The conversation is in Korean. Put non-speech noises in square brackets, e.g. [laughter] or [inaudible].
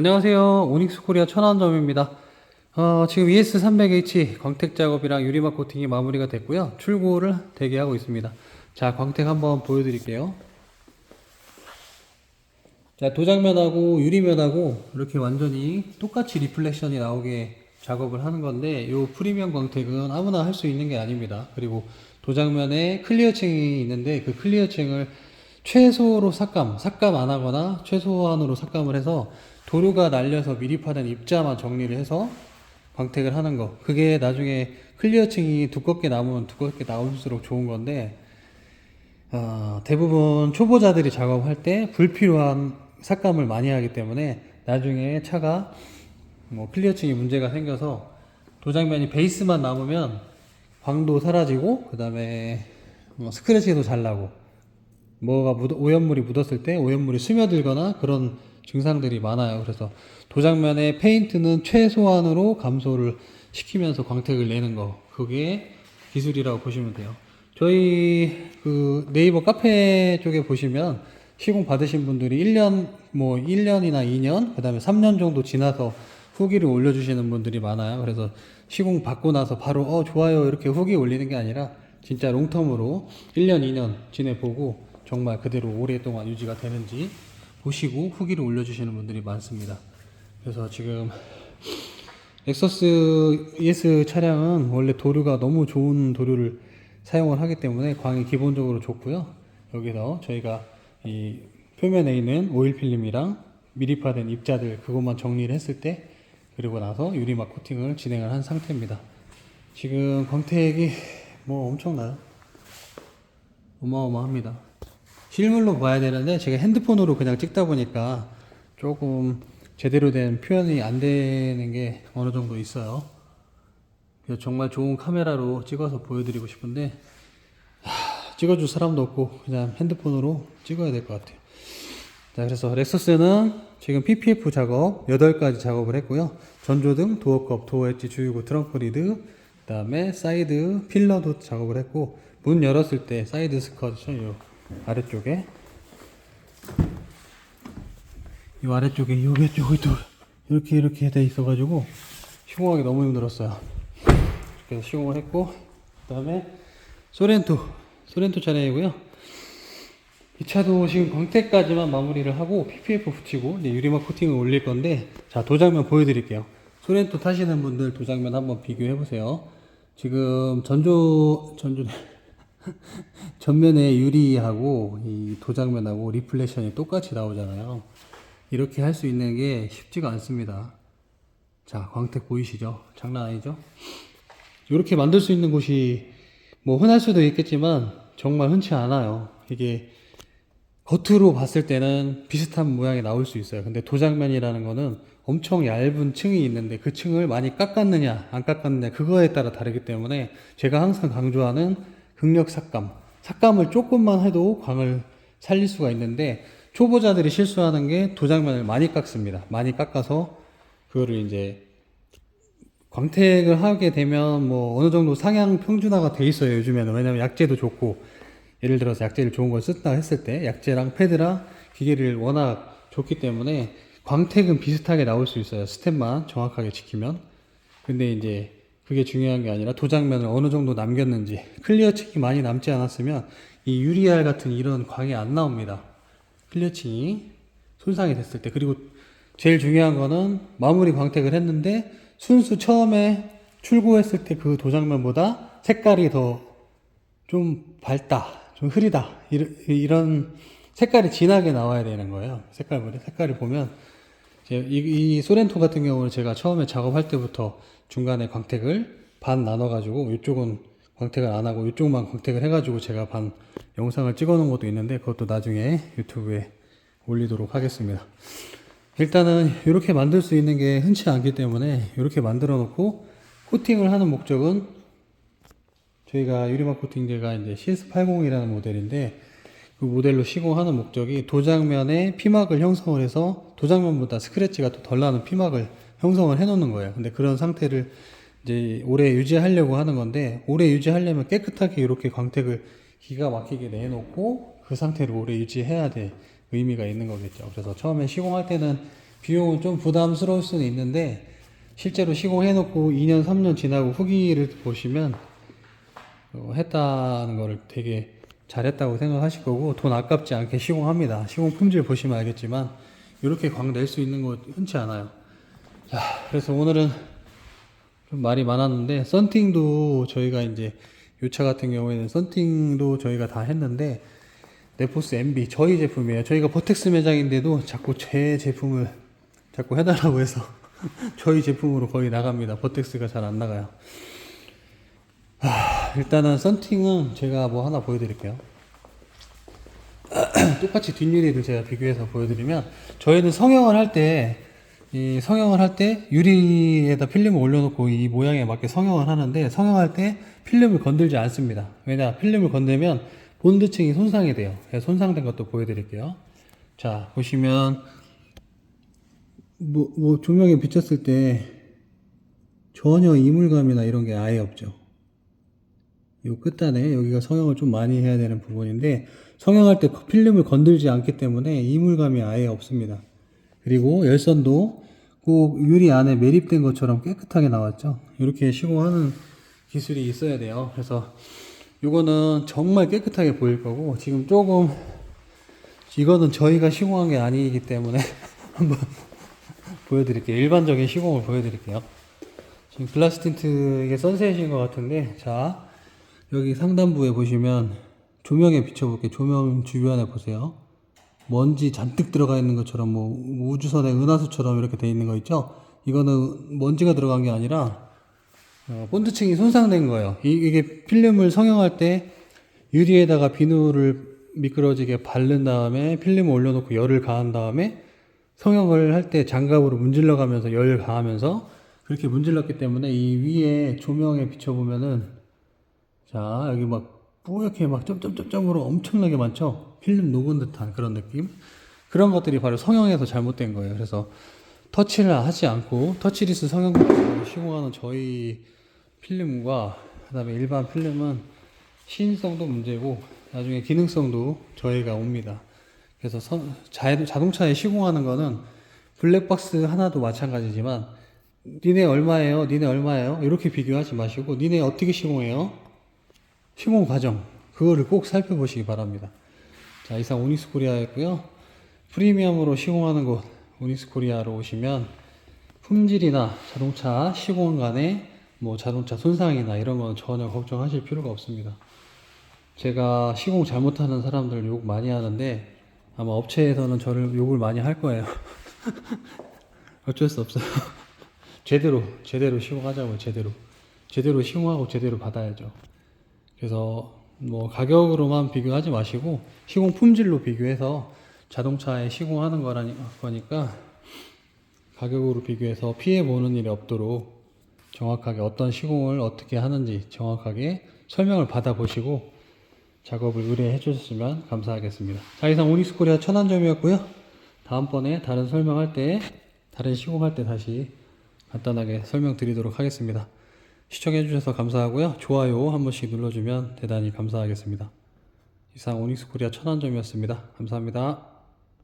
안녕하세요. 오닉스 코리아 천안점입니다. 어, 지금 ES300H 광택 작업이랑 유리막 코팅이 마무리가 됐고요. 출고를 대기하고 있습니다. 자, 광택 한번 보여드릴게요. 자, 도장면하고 유리면하고 이렇게 완전히 똑같이 리플렉션이 나오게 작업을 하는 건데 이 프리미엄 광택은 아무나 할 수 있는 게 아닙니다. 그리고 도장면에 클리어층이 있는데 그 클리어층을 최소로 삭감, 삭감 안 하거나 최소한으로 삭감을 해서 도료가 날려서 미립화된 입자만 정리를 해서 광택을 하는 거. 그게 나중에 클리어층이 두껍게 남으면 두껍게 나올수록 좋은 건데 어, 대부분 초보자들이 작업할 때 불필요한 삭감을 많이 하기 때문에 나중에 차가 뭐 클리어층이 문제가 생겨서 도장면이 베이스만 남으면 광도 사라지고 그 다음에 뭐 스크래치도 잘 나고 뭐가 묻, 오염물이 묻었을 때 오염물이 스며들거나 그런 증상들이 많아요. 그래서 도장면의 페인트는 최소한으로 감소를 시키면서 광택을 내는 거 그게 기술이라고 보시면 돼요. 저희 그 네이버 카페 쪽에 보시면 시공 받으신 분들이 1년 뭐 1년이나 2년 그다음에 3년 정도 지나서 후기를 올려주시는 분들이 많아요. 그래서 시공 받고 나서 바로 어 좋아요 이렇게 후기 올리는 게 아니라 진짜 롱텀으로 1년 2년 지내보고 정말 그대로 오랫동안 유지가 되는지 보시고 후기를 올려주시는 분들이 많습니다. 그래서 지금 엑서스 ES 차량은 원래 도료가 너무 좋은 도료를 사용을 하기 때문에 광이 기본적으로 좋고요. 여기서 저희가 이 표면에 있는 오일 필름이랑 미립화된 입자들 그것만 정리를 했을 때 그리고 나서 유리막 코팅을 진행을 한 상태입니다. 지금 광택이 뭐 엄청나요. 어마어마합니다. 실물로 봐야 되는데 제가 핸드폰으로 그냥 찍다 보니까 조금 제대로 된 표현이 안 되는 게 어느 정도 있어요. 그래서 정말 좋은 카메라로 찍어서 보여드리고 싶은데 하, 찍어줄 사람도 없고 그냥 핸드폰으로 찍어야 될 것 같아요. 자, 그래서 렉서스는 지금 PPF 작업 8가지 작업을 했고요. 전조등, 도어컵, 도어 엣지 주유구, 트렁크 리드, 그 다음에 사이드 필러도 작업을 했고 문 열었을 때 사이드 스커트 요 아래쪽에 이 아래쪽에 쪽이 또 이렇게 이렇게 돼 있어 가지고 시공하기 너무 힘들었어요. 그래서 시공을 했고 그 다음에 소렌토 소렌토 차량이고요. 이 차도 지금 광택까지만 마무리를 하고 PPF 붙이고 유리막 코팅을 올릴 건데 자 도장면 보여드릴게요. 소렌토 타시는 분들 도장면 한번 비교해 보세요. 지금 전조 전조 [laughs] 전면에 유리하고 이 도장면하고 리플렉션이 똑같이 나오잖아요. 이렇게 할 수 있는 게 쉽지가 않습니다. 자, 광택 보이시죠? 장난 아니죠? 이렇게 만들 수 있는 곳이 뭐 흔할 수도 있겠지만 정말 흔치 않아요. 이게 겉으로 봤을 때는 비슷한 모양이 나올 수 있어요. 근데 도장면이라는 거는 엄청 얇은 층이 있는데 그 층을 많이 깎았느냐, 안 깎았느냐, 그거에 따라 다르기 때문에 제가 항상 강조하는 극력 삭감. 삭감을 조금만 해도 광을 살릴 수가 있는데 초보자들이 실수하는 게 도장면을 많이 깎습니다. 많이 깎아서 그거를 이제 광택을 하게 되면 뭐 어느 정도 상향 평준화가 돼 있어요. 요즘에는 왜냐면 약재도 좋고 예를 들어서 약재를 좋은 걸 쓴다 했을 때 약재랑 패드랑 기계를 워낙 좋기 때문에 광택은 비슷하게 나올 수 있어요. 스텝만 정확하게 지키면. 근데 이제 그게 중요한 게 아니라 도장면을 어느 정도 남겼는지 클리어층이 많이 남지 않았으면 이 유리알 같은 이런 광이 안 나옵니다. 클리어층이 손상이 됐을 때 그리고 제일 중요한 거는 마무리 광택을 했는데 순수 처음에 출고했을 때 그 도장면보다 색깔이 더 좀 밝다, 좀 흐리다 이런, 색깔이 진하게 나와야 되는 거예요. 색깔보다 색깔을 보면 이, 이 소렌토 같은 경우는 제가 처음에 작업할 때부터 중간에 광택을 반 나눠가지고 이쪽은 광택을 안 하고 이쪽만 광택을 해가지고 제가 반 영상을 찍어 놓은 것도 있는데 그것도 나중에 유튜브에 올리도록 하겠습니다. 일단은 이렇게 만들 수 있는 게 흔치 않기 때문에 이렇게 만들어 놓고 코팅을 하는 목적은 저희가 유리막 코팅제가 이제 CS80이라는 모델인데 그 모델로 시공하는 목적이 도장면에 피막을 형성을 해서 도장면보다 스크래치가 또 덜 나는 피막을 형성을 해 놓는 거예요. 근데 그런 상태를 이제 오래 유지하려고 하는 건데 오래 유지하려면 깨끗하게 이렇게 광택을 기가 막히게 내놓고 그 상태를 오래 유지해야 될 의미가 있는 거겠죠. 그래서 처음에 시공할 때는 비용은 좀 부담스러울 수는 있는데 실제로 시공해놓고 2년 3년 지나고 후기를 보시면 어, 했다는 거를 되게 잘했다고 생각하실 거고 돈 아깝지 않게 시공합니다. 시공 품질 보시면 알겠지만 이렇게 광 낼 수 있는 거 흔치 않아요. 자, 그래서 오늘은 좀 말이 많았는데 썬팅도 저희가 이제 요차 같은 경우에는 썬팅도 저희가 다 했는데 네포스 MB 저희 제품이에요. 저희가 버텍스 매장인데도 자꾸 제 제품을 자꾸 해달라고 해서 [laughs] 저희 제품으로 거의 나갑니다. 버텍스가 잘 안 나가요. 하, 일단은 썬팅은 제가 뭐 하나 보여드릴게요. [clears throat] 똑같이 뒷유리를 제가 비교해서 보여드리면 저희는 성형을 할 때 이 성형을 할 때 유리에다 필름을 올려놓고 이 모양에 맞게 성형을 하는데 성형할 때 필름을 건들지 않습니다. 왜냐 필름을 건들면 본드층이 손상이 돼요. 손상된 것도 보여드릴게요. 자 보시면 뭐, 뭐 조명에 비쳤을 때 전혀 이물감이나 이런 게 아예 없죠. 요 끝단에 여기가 성형을 좀 많이 해야 되는 부분인데 성형할 때 필름을 건들지 않기 때문에 이물감이 아예 없습니다. 그리고 열선도 꼭 유리 안에 매립된 것처럼 깨끗하게 나왔죠. 이렇게 시공하는 기술이 있어야 돼요. 그래서 이거는 정말 깨끗하게 보일 거고 지금 조금 이거는 저희가 시공한 게 아니기 때문에 [laughs] 한번 보여드릴게요. 일반적인 시공을 보여드릴게요. 지금 글라스 틴트 이게 선셋인 것 같은데 자 여기 상단부에 보시면 조명에 비춰볼게요. 조명 주변에 보세요. 먼지 잔뜩 들어가 있는 것처럼 뭐 우주선의 은하수처럼 이렇게 돼 있는 거 있죠? 이거는 먼지가 들어간 게 아니라 어, 본드층이 손상된 거예요. 이, 이게 필름을 성형할 때 유리에다가 비누를 미끄러지게 바른 다음에 필름을 올려놓고 열을 가한 다음에 성형을 할 때 장갑으로 문질러 가면서 열 가하면서 그렇게 문질렀기 때문에 이 위에 조명에 비춰보면은 자 여기 막 뿌옇게 막 점점점점으로 엄청나게 많죠 필름 녹은 듯한 그런 느낌 그런 것들이 바로 성형에서 잘못된 거예요 그래서 터치를 하지 않고 터치리스 성형 시공하는 저희 필름과 그다음에 일반 필름은 시인성도 문제고 나중에 기능성도 저희가 옵니다 그래서 선- 자, 자동차에 시공하는 거는 블랙박스 하나도 마찬가지지만 니네 얼마예요? 니네 얼마예요? 이렇게 비교하지 마시고 니네 어떻게 시공해요? 시공 과정 그거를 꼭 살펴보시기 바랍니다. 자 이상 오닉스 코리아였고요. 프리미엄으로 시공하는 곳 오닉스 코리아로 오시면 품질이나 자동차 시공 간에 뭐 자동차 손상이나 이런 건 전혀 걱정하실 필요가 없습니다. 제가 시공 잘못하는 사람들 욕 많이 하는데 아마 업체에서는 저를 욕을 많이 할 거예요. [laughs] 어쩔 수 없어요. [laughs] 제대로 제대로 시공하자고요. 제대로 제대로 시공하고 제대로 받아야죠. 그래서 뭐 가격으로만 비교하지 마시고 시공 품질로 비교해서 자동차에 시공하는 거라니 거니까 가격으로 비교해서 피해 보는 일이 없도록 정확하게 어떤 시공을 어떻게 하는지 정확하게 설명을 받아 보시고 작업을 의뢰해 주셨으면 감사하겠습니다. 자 이상 오닉스 코리아 천안점이었고요. 다음번에 다른 설명할 때 다른 시공할 때 다시 간단하게 설명드리도록 하겠습니다. 시청해 주셔서 감사하고요. 좋아요 한 번씩 눌러주면 대단히 감사하겠습니다. 이상 오닉스 코리아 천안점이었습니다. 감사합니다.